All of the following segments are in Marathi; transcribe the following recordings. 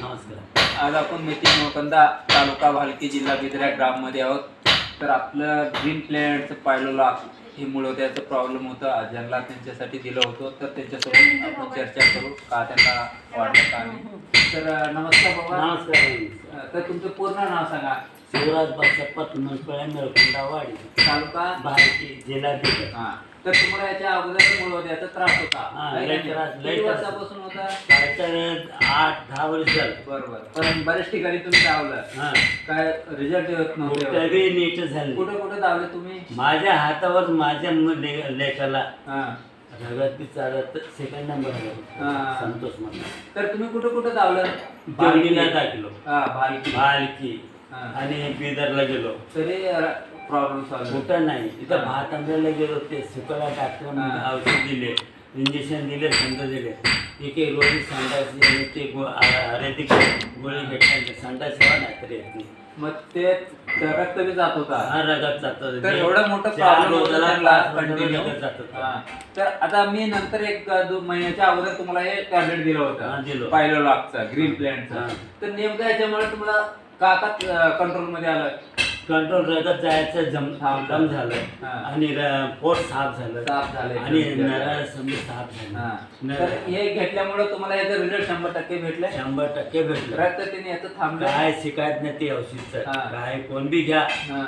नमस्कार. आज आपण मेथी मोकंदा तालुका भालकी जिल्हा बिदरा ग्राममध्ये आहोत. तर आपलं ग्रीन प्लॅनेटचं पाहिलेलं हे मुळं त्याचं प्रॉब्लेम होतं. ज्यांना त्यांच्यासाठी दिलं होतं. तर त्यांच्यासोबत आपण चर्चा करू का त्यांना वाटलं का नाही. तर नमस्कार बाबा. नमस्कार. तर तुमचं पूर्ण नाव सांगा. शिवराज वाडी. तालुका? भारती जिल्हा हा. तर तुम्हाला याच्या अगोदर मुळ होत्याचा त्रास होता. हा, लय नाही? त्रास, लय किती त्रास. वर्षापासून होता? तर आठ दहा वर्ष झालं. बरोबर. पण बऱ्याच ठिकाणी तुम्ही धावलं. हा. काय रिझल्ट येत नव्हते नीट झालं कुठे कुठे धावले तुम्ही? माझ्या हातावर माझ्या मु- ले- लेखाला हा. रगत चालत सेकंड नंबर हा. संतोष तर तुम्ही कुठे कुठे धावलं? देवणीला दाखलो हा भालकी भालकी. आणि बिदरला गेलो तरी प्रॉब्लेम सॉल्व्ह कुठं नाही इथं. भात आंब्याला गेलो ते सुकाला हा. औषध दिले इंजेक्शन दिले संद दिले एक एक रोजी संडास आणि ते गो- आ- आयुर्वेदिक गोळी घेतल्यानंतर संडास सेवा नाही तर येत नाही मग ते रक्त बी जात होता हा रगत जातं तर एवढं मोठं चार प्रॉब्लेम रोजाला होता पाच त्यांना रोजाला continue. रगत जात होतं. हा. तर आता मी नंतर एक दोन महिन्याच्या अगोदर तुम्हाला हे टॅबलेट दिलं हा, होतं दिलं. पाहिलं लागचं ग्रीन प्लॅनचं हा. तर नेमकं याच्यामुळे तुम्हाला का आता कंट्रोलमध्ये आलं कंट्रोल रगत जायचं जम. दम झालं हा. आणि र- पोट साफ झालं साफ झालं आणि नरा समजा साफ हा. झालं तर नर- हे घेतल्यामुळे तुम्हाला याचं रिझल्ट शंभर टक्के भेटले शंभर टक्के भेटलं रक्त त्याने याचं थांबलं काय शिकायत नाही ते औषधचं हा. काय कोण बी घ्या हा.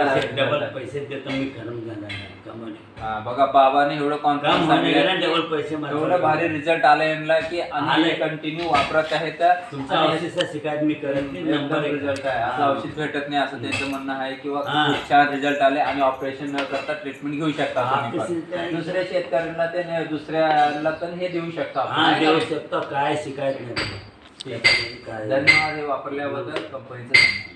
आहे. डबल पैसे देतो मी खरं जाणार नाही कमाने हा, बघा बाबाने एवढं काम कॉन्फिडन्स होणे गेला डबल पैसे माझ्याकडे. एवढं भारी रिझल्ट आला यांना की आलंय. कंटिन्यू वापरत आहेत तुमचा आणि औषधचा शिकायत मी करत नाही नंबर एक. रिझल्ट आहे असं. औषध भेटत नाही असं त्यांचं म्हणणं आहे किंवा हा. खूप छान रिझल्ट आले आणि ऑपरेशन न करता ट्रीटमेंट घेऊ शकता हा, तुम्ही. काही- दुसऱ्या शेतकऱ्यांना ते नाही, दुसऱ्याला पण हे देऊ शकता आपण. हा देऊ? शकतो काय शिकायत नाही ठीक आहे. काय धन्यवाद हे वापरल्याबद्दल कंपनीचं धन्यवाद